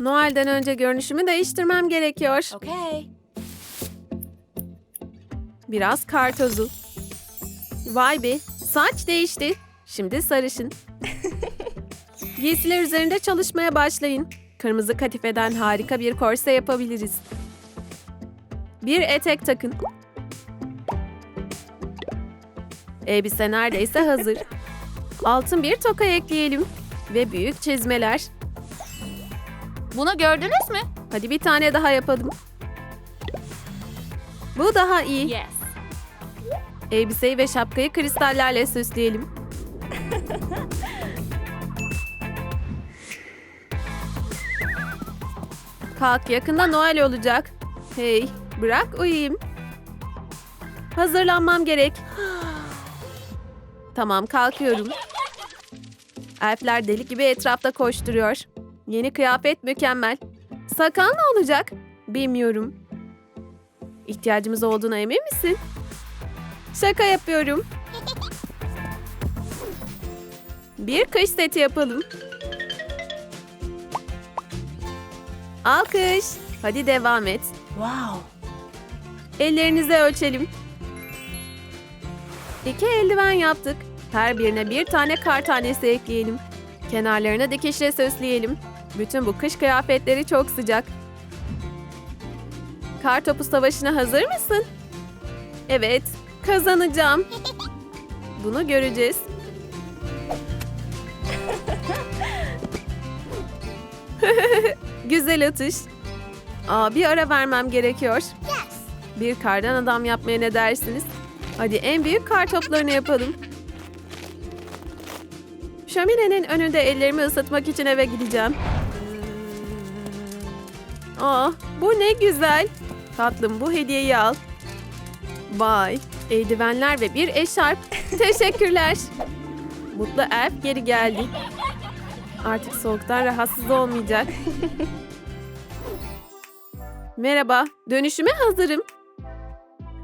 Noel'den önce görünüşümü değiştirmem gerekiyor. Okay. Biraz kar tozu. Vay be, saç değişti. Şimdi sarışın. Giysiler üzerinde çalışmaya başlayın. Kırmızı katifeden harika bir korse yapabiliriz. Bir etek takın. Elbise neredeyse hazır. Altın bir toka ekleyelim. Ve büyük çizmeler. Bunu gördünüz mü? Hadi bir tane daha yapalım. Bu daha iyi. Yes. Elbiseyi ve şapkayı kristallerle süsleyelim. Kalk yakında Noel olacak. Hey bırak uyuyayım. Hazırlanmam gerek. Tamam kalkıyorum. Elfler deli gibi etrafta koşturuyor. Yeni kıyafet mükemmel. Sakal ne olacak? Bilmiyorum. İhtiyacımız olduğuna emin misin? Şaka yapıyorum. Bir kış seti yapalım. Alkış. Hadi devam et. Wow. Ellerinizi ölçelim. İki eldiven yaptık. Her birine bir tane kar tanesi ekleyelim. Kenarlarına dikişle süsleyelim. Bütün bu kış kıyafetleri çok sıcak. Kar topu savaşına hazır mısın? Evet, kazanacağım. Bunu göreceğiz. Güzel atış. Aa, bir ara vermem gerekiyor. Bir kardan adam yapmaya ne dersiniz? Hadi en büyük kar toplarını yapalım. Şöminenin önünde ellerimi ısıtmak için eve gideceğim. Aa, bu ne güzel. Tatlım bu hediyeyi al. Vay, eldivenler ve bir eşarp. Teşekkürler. Mutlu elf geri geldi. Artık soğuktan rahatsız olmayacak. Merhaba, dönüşüme hazırım.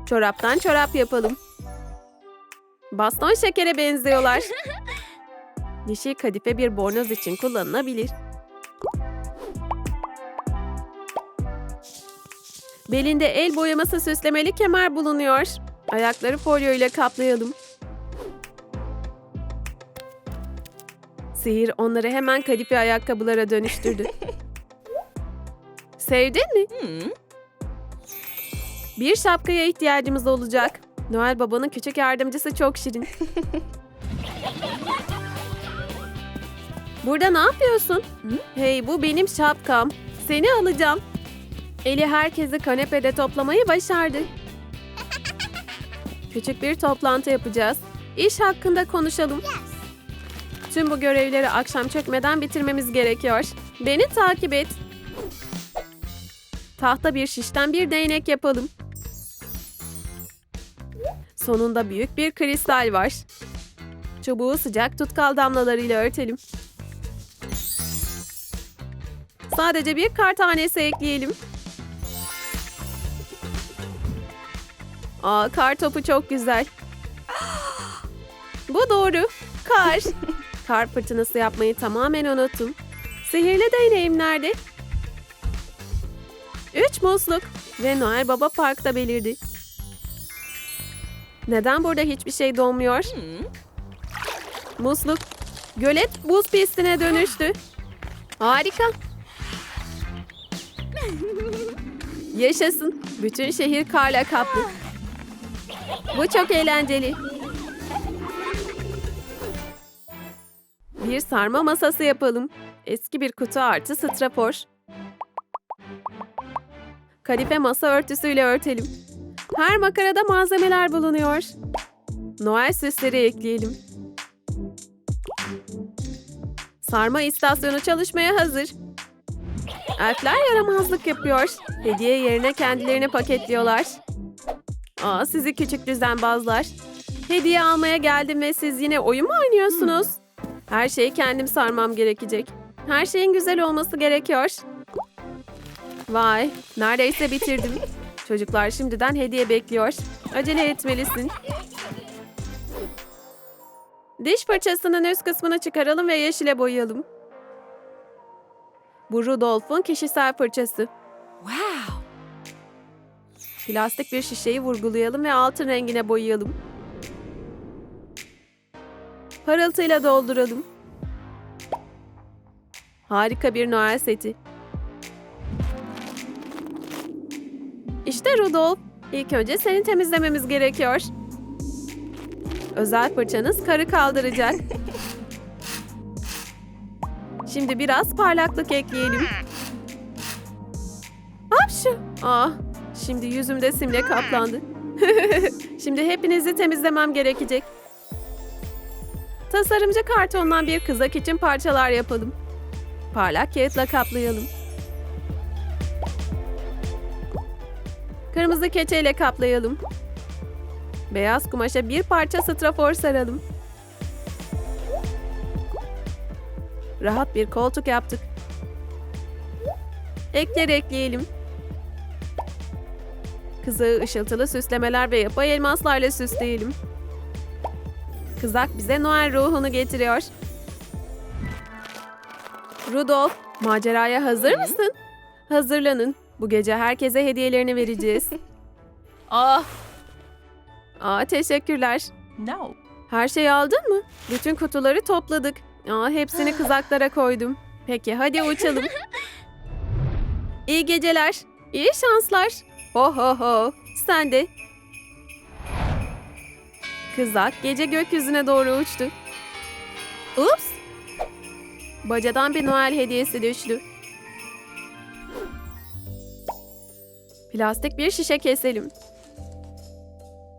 Çoraptan çorap yapalım. Baston şekere benziyorlar. Yeşil kadife bir bornoz için kullanılabilir. Belinde el boyaması süslemeli kemer bulunuyor. Ayakları folyo ile kaplayalım. Sihir onları hemen kadife ayakkabılara dönüştürdü. Sevdin mi? Hmm. Bir şapkaya ihtiyacımız olacak. Noel Baba'nın küçük yardımcısı çok şirin. Burada ne yapıyorsun? Hey bu benim şapkam. Seni alacağım. Eli herkesi kanepede toplamayı başardı. Küçük bir toplantı yapacağız. İş hakkında konuşalım. Tüm bu görevleri akşam çökmeden bitirmemiz gerekiyor. Beni takip et. Tahta bir şişten bir değnek yapalım. Sonunda büyük bir kristal var. Çubuğu sıcak tutkal damlalarıyla örtelim. Sadece bir kar tanesi ekleyelim. Aa, kar topu çok güzel. Bu doğru. Kar. kar fırtınası yapmayı tamamen unuttum. Sihirli değneğim nerede? Üç musluk ve Noel Baba parkta belirdi. Neden burada hiçbir şey donmuyor? Hmm. Musluk. Gölet buz pistine dönüştü. Harika. Yaşasın. Bütün şehir karla kaplı. Bu çok eğlenceli. Bir sarma masası yapalım. Eski bir kutu artı strafor. Kadife masa örtüsüyle örtelim. Her makarada malzemeler bulunuyor. Noel süsleri ekleyelim. Sarma istasyonu çalışmaya hazır. Elfler yaramazlık yapıyor. Hediye yerine kendilerini paketliyorlar. Aa, sizi küçük düzenbazlar. Hediye almaya geldim ve siz yine oyun mu oynuyorsunuz? Her şeyi kendim sarmam gerekecek. Her şeyin güzel olması gerekiyor. Vay, neredeyse bitirdim. Çocuklar şimdiden hediye bekliyor. Acele etmelisin. Diş fırçasının üst kısmını çıkaralım ve yeşile boyayalım. Bu Rudolf'un kişisel fırçası. Wow. Plastik bir şişeyi vurgulayalım ve altın rengine boyayalım. Parıltıyla dolduralım. Harika bir Noel seti. İşte Rudolf. İlk önce seni temizlememiz gerekiyor. Özel fırçanız karı kaldıracak. Şimdi biraz parlaklık ekleyelim. Hapşu. Ah, şimdi yüzümde simle kaplandı. şimdi hepinizi temizlemem gerekecek. Tasarımcı kartondan bir kızak için parçalar yapalım. Parlak kağıtla kaplayalım. Kırmızı keçeyle kaplayalım. Beyaz kumaşa bir parça strafor saralım. Rahat bir koltuk yaptık. Ekler ekleyelim. Kızağı ışıltılı süslemeler ve yapay elmaslarla süsleyelim. Kızak bize Noel ruhunu getiriyor. Rudolf, maceraya hazır mısın? Hazırlanın. Bu gece herkese hediyelerini vereceğiz. Ah. Aa, teşekkürler. No. Her şeyi aldın mı? Bütün kutuları topladık. Aa, hepsini kızaklara koydum. Peki hadi uçalım. İyi geceler. İyi şanslar. Ho ho ho. Sen de. Kızak gece gökyüzüne doğru uçtu. Ups. Bacadan bir Noel hediyesi düştü. Plastik bir şişe keselim.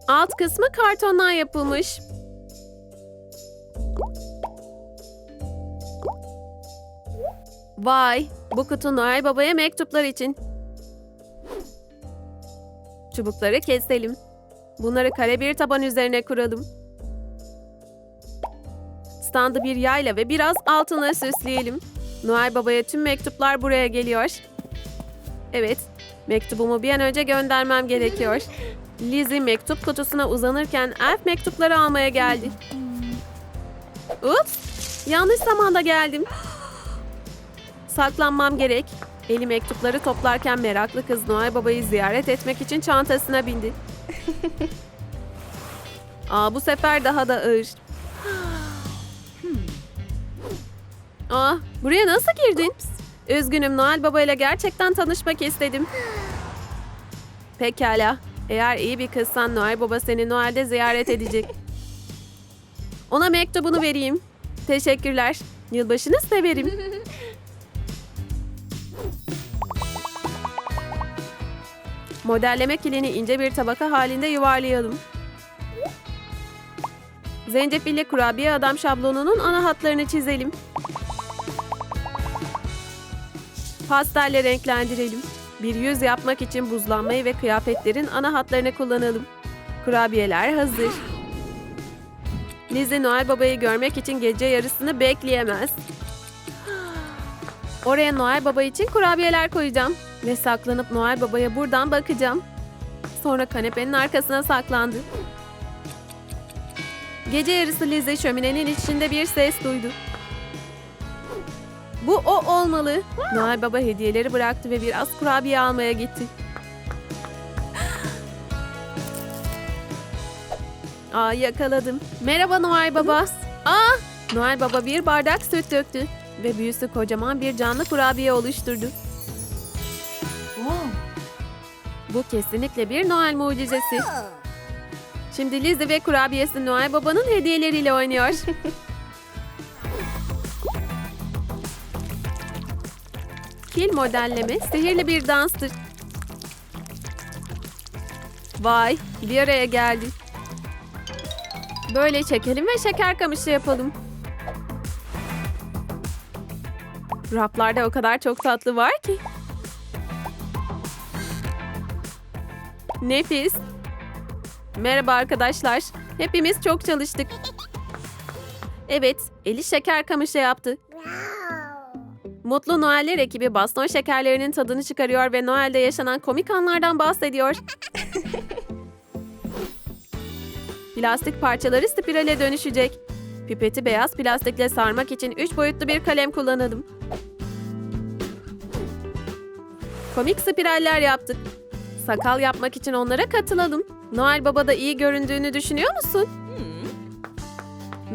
Alt kısmı kartondan yapılmış. Vay, bu kutu Noel Baba'ya mektuplar için. Çubukları keselim. Bunları kare bir taban üzerine kuralım. Standı bir yayla ve biraz altına süsleyelim. Noel Baba'ya tüm mektuplar buraya geliyor. Evet, mektubumu bir an önce göndermem gerekiyor. Lizzie mektup kutusuna uzanırken elf mektupları almaya geldi. Ups, yanlış zamanda geldim. Saklanmam gerek. Eli mektupları toplarken meraklı kız Noel Baba'yı ziyaret etmek için çantasına bindi. Aa, bu sefer daha da ağır. Aa, buraya nasıl girdin? Üzgünüm Noel Baba ile gerçekten tanışmak istedim. Pekala. Eğer iyi bir kızsan Noel Baba seni Noel'de ziyaret edecek. Ona mektubunu vereyim. Teşekkürler. Yılbaşını severim. Modelleme kilini ince bir tabaka halinde yuvarlayalım. Zencefilli kurabiye adam şablonunun ana hatlarını çizelim. Pastelle renklendirelim. Bir yüz yapmak için buzlanmayı ve kıyafetlerin ana hatlarını kullanalım. Kurabiyeler hazır. Lizzie Noel Baba'yı görmek için gece yarısını bekleyemez. Oraya Noel Baba için kurabiyeler koyacağım. Ve saklanıp Noel Baba'ya buradan bakacağım. Sonra kanepenin arkasına saklandı. Gece yarısı Lizzie şöminenin içinde bir ses duydu. Bu o olmalı. Noel Baba hediyeleri bıraktı ve biraz kurabiye almaya gitti. Aa yakaladım. Merhaba Noel Baba. Aa Noel Baba bir bardak süt döktü ve büyüsü kocaman bir canlı kurabiye oluşturdu. Bu kesinlikle bir Noel mucizesi. Şimdi Lizzie ve kurabiyesi Noel Baba'nın hediyeleriyle oynuyor. Kil modelleme sihirli bir danstır. Vay, bir araya geldi. Böyle çekelim ve şeker kamışı yapalım. Raflarda o kadar çok tatlı var ki. Nefis. Merhaba arkadaşlar. Hepimiz çok çalıştık. Evet, Eli şeker kamışı yaptı. Mutlu Noeller ekibi baston şekerlerinin tadını çıkarıyor ve Noel'de yaşanan komik anlardan bahsediyor. Plastik parçaları spirale dönüşecek. Pipeti beyaz plastikle sarmak için 3 boyutlu bir kalem kullanalım. Komik spiraller yaptık. Sakal yapmak için onlara katılalım. Noel Baba da iyi göründüğünü düşünüyor musun?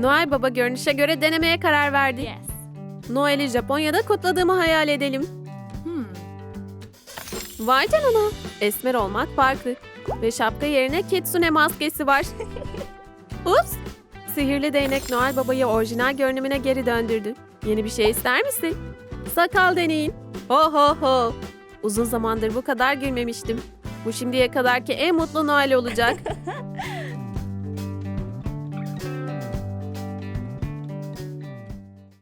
Noel Baba görünüşe göre denemeye karar verdi. Yes. Noel'i Japonya'da kutladığımı hayal edelim. Hmm. Vay canına. Esmer olmak farklı. Ve şapka yerine kitsune maskesi var. Ups. Sihirli değnek Noel Baba'yı orijinal görünümüne geri döndürdü. Yeni bir şey ister misin? Sakal deneyin. Ho ho ho. Uzun zamandır bu kadar gülmemiştim. Bu şimdiye kadarki en mutlu Noel olacak.